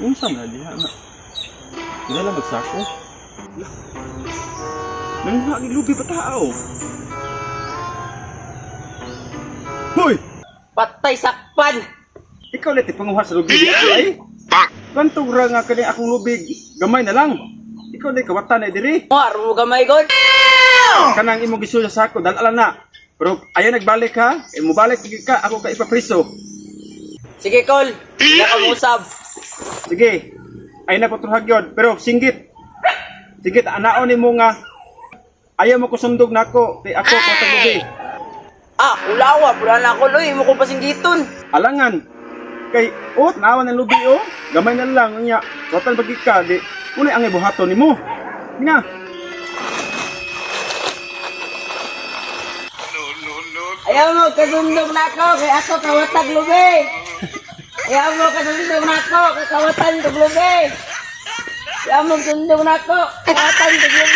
Unsa man diha na? Dila lang magsako. Nang hagi lubi pa tao. Hoy! Patay sakpan! Ikaw ulit panguha sa lubi di ay. Kanto ra nga kani akong lubig, gamay na lang. Ikaw na kawatan na diri. Mar mo gamay god! Kanang imong gisulya sa ako dal na. Pero ayaw nagbalik ha. Eh, mubalik ka, ako ka ipapriso. Sige, Col. Hindi ka musab. Sige. Ay na ko yun. Pero singgit. Singgit, anaon ni mo nga. Ayaw mo ko sundog na ako. Kay ako ko tagubi. Ah, ulawa. Pura na ako, loy. Mo ko pasinggiton. Alangan. Kay, oh, naawan ng lubi, oh. Gamay na lang. Nga, watan pagi ka. Di, unay ang ibuhato ni mo. Nga. Ayaw mo kasundog na ako. Kaya ako kawatag lubi. Ayaw mo kasundog na ako. Kaya kawatan tag lubi. Ayaw mo kasundog na ako. Kawatan tag lubi.